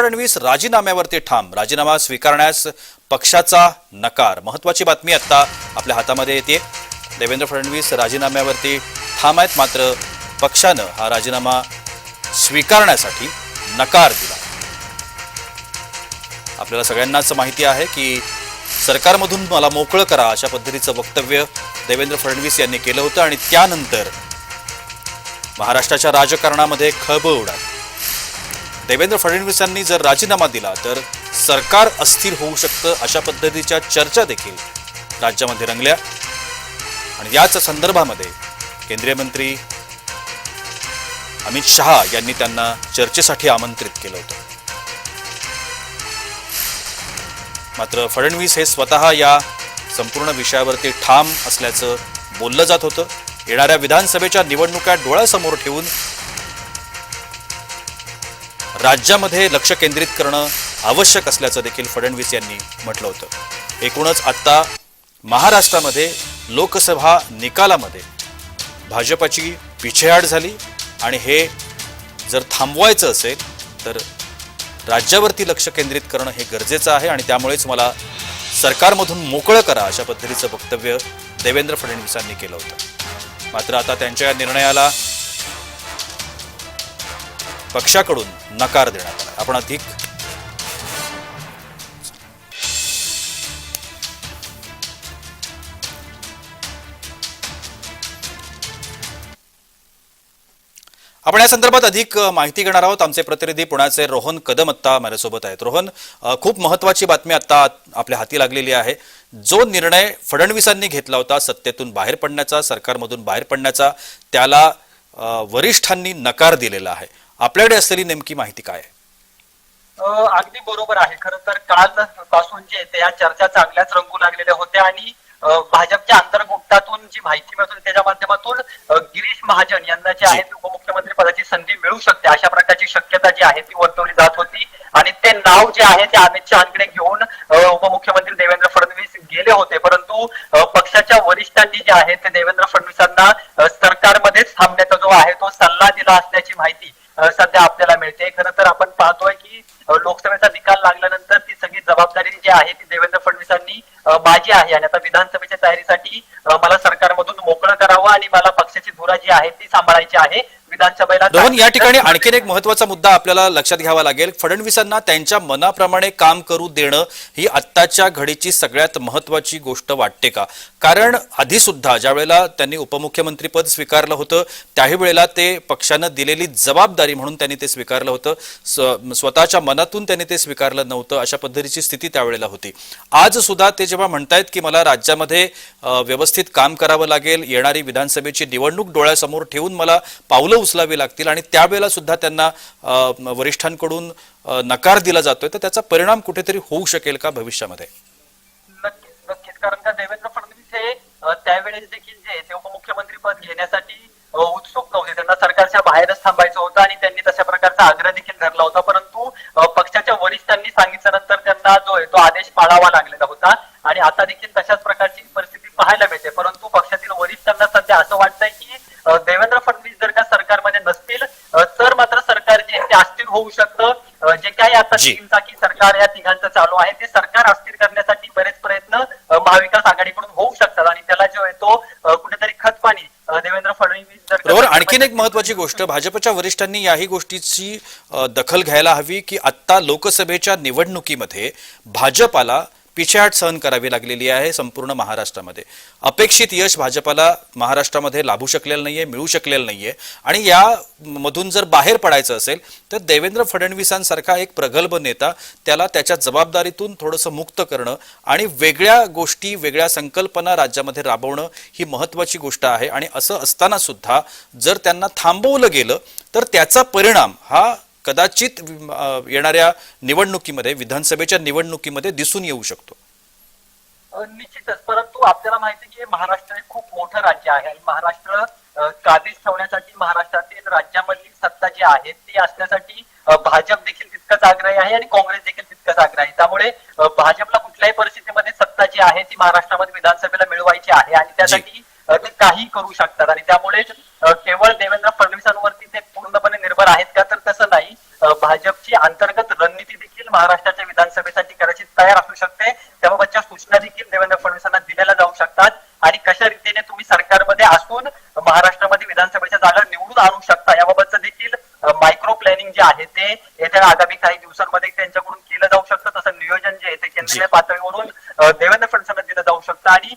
फडणवीस राजीनाम्यावरती ठाम. राजीनामा स्वीकारण्यास पक्षाचा नकार. महत्वाची बातमी आता आपल्या हातामध्ये येते. देवेंद्र फडणवीस राजीनाम्यावरती ठाम आहेत मात्र पक्षानं हा राजीनामा स्वीकारण्यासाठी नकार दिला. आपल्याला सगळ्यांनाच माहिती आहे की सरकारमधून मला मोकळं करा अशा पद्धतीचं वक्तव्य देवेंद्र फडणवीस यांनी केलं होतं आणि त्यानंतर महाराष्ट्राच्या राजकारणामध्ये खळबळ उडाली. देवेंद्र फडणवीसांनी जर राजीनामा दिला तर सरकार अस्थिर होऊ शकतं अशा पद्धतीच्या चर्चा देखील राज्यामध्ये रंगल्या. आणि याच संदर्भामध्ये केंद्रीय मंत्री अमित शहा यांनी त्यांना चर्चेसाठी आमंत्रित केलं होतं. मात्र फडणवीस हे स्वतः या संपूर्ण विषयावरती ठाम असल्याचं बोललं जात होतं. येणाऱ्या विधानसभेच्या निवडणुका डोळ्यासमोर ठेवून राज्यामध्ये लक्ष केंद्रित करणं आवश्यक असल्याचं देखील फडणवीस यांनी म्हटलं होतं. एकूणच आत्ता महाराष्ट्रामध्ये लोकसभा निकालामध्ये भाजपाची पिछेहाट झाली आणि हे जर थांबवायचं असेल तर राज्यावरती लक्ष केंद्रित करणं हे गरजेचं आहे आणि त्यामुळेच मला सरकारमधून मोकळं करा अशा पद्धतीचं वक्तव्य देवेंद्र फडणवीसांनी केलं होतं. मात्र आता त्यांच्या या निर्णयाला पक्षाकडून नकार देण्यात आला. आपण अधिक आपण या संदर्भात अधिक माहिती घेणार आहोत. आमचे प्रतिनिधी पुण्याचे रोहन कदम आत्ता माझ्यासोबत आहेत. रोहन खूप महत्वाची बातमी आता आपल्या हाती लागलेली आहे. जो निर्णय फडणवीसांनी घेतला होता सत्तेतून बाहेर पडण्याचा सरकारमधून बाहेर पडण्याचा त्याला वरिष्ठांनी नकार दिलेला आहे. आपल्याकडे असलेली नेमकी माहिती काय आहे? अगदी बरोबर आहे. खरं तर काल पासून जे या चर्चा चांगल्याच रंगू लागलेल्या होत्या आणि भाजपच्या अंतर्गुप्तातून जी माहिती मिळत होती त्याच्या माध्यमातून गिरीश महाजन यांना जे. आहे ती उपमुख्यमंत्री पदाची संधी मिळू शकते अशा प्रकारची शक्यता जी आहे ती वर्तवली जात होती. आणि ते नाव जे आहे ते अमित शहाकडे घेऊन उपमुख्यमंत्री देवेंद्र फडणवीस गेले होते. परंतु पक्षाच्या वरिष्ठांनी जे आहे ते देवेंद्र फडणवीसांना अ, सरकारमध्येच थांबण्याचा जो आहे तो सल्ला असल्याची माहिती सध्या आपल्याला मिळते. खरं तर आपण पाहतोय की लोकसभेचा निकाल लागल्यानंतर ती सगळी जबाबदारी जी आहे ती देवेंद्र फडणवीसांनी माझी आहे. आणि आता विधानसभेच्या तयारीसाठी मला सरकारमधून मोकळं करावं आणि मला पक्षाची धुरा जी आहे ती सांभाळायची आहे. विधानसभेला रोहन या ठिकाणी आणखीन एक महत्त्वाचा मुद्दा आपल्याला लक्षात घ्यावा लागेल. फडणवीसांना त्यांच्या मनाप्रमाणे काम करू देणं ही आत्ताच्या घडीची सगळ्यात महत्वाची गोष्ट वाटते का? कारण आधी सुद्धा ज्या वेळेला त्यांनी उपमुख्यमंत्री पद स्वीकारलं होतं त्याही वेळेला ते पक्षानं दिलेली जबाबदारी म्हणून त्यांनी ते स्वीकारलं होतं. स्व- स्वतःच्या मनातून त्यांनी ते स्वीकारलं नव्हतं अशा पद्धतीची स्थिती त्यावेळेला होती. आज सुद्धा ते जेव्हा म्हणतायत की मला राज्यामध्ये व्यवस्थित काम करावं लागेल येणारी विधानसभेची निवडणूक डोळ्यासमोर ठेवून मला पावलं उचलावी लागतील आणि त्यावेळेला सुद्धा त्यांना वरिष्ठांकडून नकार दिला जातोय. तर त्याचा परिणाम कुठेतरी होऊ शकेल का भविष्यामध्ये? नक्कीच नक्कीच. कारण का देवेंद्र फडणवीस हे त्यावेळेस देखील जे ते उपमुख्यमंत्री पद घेण्यासाठी उत्सुक नव्हते. त्यांना सरकारच्या बाहेरच थांबायचं होतं आणि त्यांनी तशा प्रकारचा आग्रह देखील धरला होता. परंतु पक्षाच्या वरिष्ठांनी सांगितल्यानंतर त्यांना जो आहे तो आदेश पाळावा लागलेला होता. आणि आता देखील तशाच प्रकारची परिस्थिती पाहायला मिळते परंतु पक्षातील वरिष्ठांना सध्या असं वाटतंय की अ, देवेंद्र फडणवीस जर का सरकारमध्ये नसतील अ, तर मात्र सरकार जे आहे ते अस्थिर होऊ शकतं. जे काही आता चाकी सरकार या तिघांचं चालू आहे ते सरकार अस्थिर करण्यासाठी बरेच प्रयत्न महाविकास आघाडीकडून होऊ शकतात. आणि त्याला जो आहे तो कुठेतरी खतपाणी देवेंद्र फडणवीस का बरोबर. आणखीन एक महत्वाची गोष्ट भाजपच्या वरिष्ठांनी याही गोष्टीची दखल घ्यायला हवी की आत्ता लोकसभेच्या निवडणुकीमध्ये भाजपाला पिछाट सहन करावी लागलेली आहे संपूर्ण महाराष्ट्रामध्ये. अपेक्षित यश भाजपाला महाराष्ट्रामध्ये लाभू शकलेलं नाहीये मिळू शकलेलं नाहीये. आणि या मधून जर बाहेर पडायचं असेल तर देवेंद्र फडणवीसांसारखा एक प्रगल्भ नेता त्याला त्याच्या जबाबदारीतून थोडंसं मुक्त करणं आणि वेगळ्या गोष्टी वेगळ्या संकल्पना राज्यामध्ये राबवणं ही महत्वाची गोष्ट आहे. आणि असं असताना सुद्धा जर त्यांना थांबवलं गेलं तर त्याचा परिणाम हा कदाचित येणाऱ्या निवडणुकीमध्ये विधानसभेच्या निवडणुकीमध्ये दिसून येऊ शकतो. निश्चितच. परंतु आपल्याला माहिती की महाराष्ट्र हे खूप मोठं राज्य आहे आणि महाराष्ट्र काबीज ठेवण्यासाठी महाराष्ट्रातील राज्यामधली सत्ता जी आहे ती असण्यासाठी भाजप देखील तितकंच आग्रही आहे आणि काँग्रेस देखील तितकंच आग्रही आहे. त्यामुळे भाजपला कुठल्याही परिस्थितीमध्ये सत्ता जी आहे ती महाराष्ट्रामध्ये विधानसभेला मिळवायची आहे आणि त्यासाठी ते काही करू शकतात आणि त्यामुळे अ, केवळ देवेंद्र फडणवीसांवरती ते पूर्णपणे निर्भर आहेत का तर तसं नाही अ, भाजपची अंतर्गत रणनीती महाराष्ट्राच्या विधानसभेसाठी कदाचित तयार असू शकते. त्याबाबतच्या सूचना देखील देवेंद्र फडणवीसांना दिलेल्या जाऊ शकतात. आणि कशा रीतीने तुम्ही सरकारमध्ये असून महाराष्ट्रामध्ये विधानसभेच्या जागा निवडून आणू शकता याबाबतचं देखील मायक्रो प्लॅनिंग जे आहे ते येत्या आगामी काही दिवसांमध्ये त्यांच्याकडून केलं जाऊ शकतं. तसं नियोजन जे आहे ते केंद्रीय पातळीवरून देवेंद्र फडणवीसांना दिलं जाऊ शकतं. आणि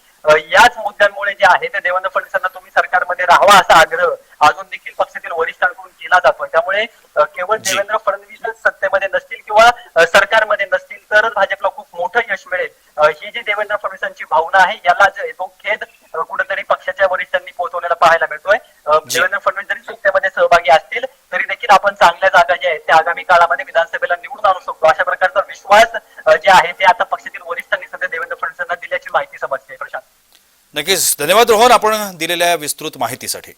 याच मुद्द्यांमुळे जे आहे ते देवेंद्र फडणवीसांना तुम्ही सरकारमध्ये राहावा असा आग्रह अजून देखील पक्षातील वरिष्ठांकडून केला जातोय. त्यामुळे अ, केवळ जी. देवेंद्र फडणवीसच सत्तेमध्ये नसतील किंवा अ, सरकारमध्ये नसतील तरच भाजपला खूप मोठं यश मिळेल. ही जी देवेंद्र फडणवीसांची भावना आहे याला तो खेद कुठेतरी पक्षाच्या वरिष्ठांनी पोहोचवलेला पाहायला मिळतोय. देवेंद्र फडणवीस जरी सत्तेमध्ये सहभागी असतील तरी देखील आपण चांगल्या जागा ज्या आहेत त्या आगामी काळामध्ये विधानसभेला निवडून आणू शकतो. अशा प्रकारचा विश्वास जे आहे ते आता पक्षातील वरिष्ठांनी सध्या देवेंद्र फडणवीसांना दिल्याची माहिती समजते. प्रशांत. नक्कीच. धन्यवाद रोहन आपण दिलेल्या विस्तृत माहितीसाठी.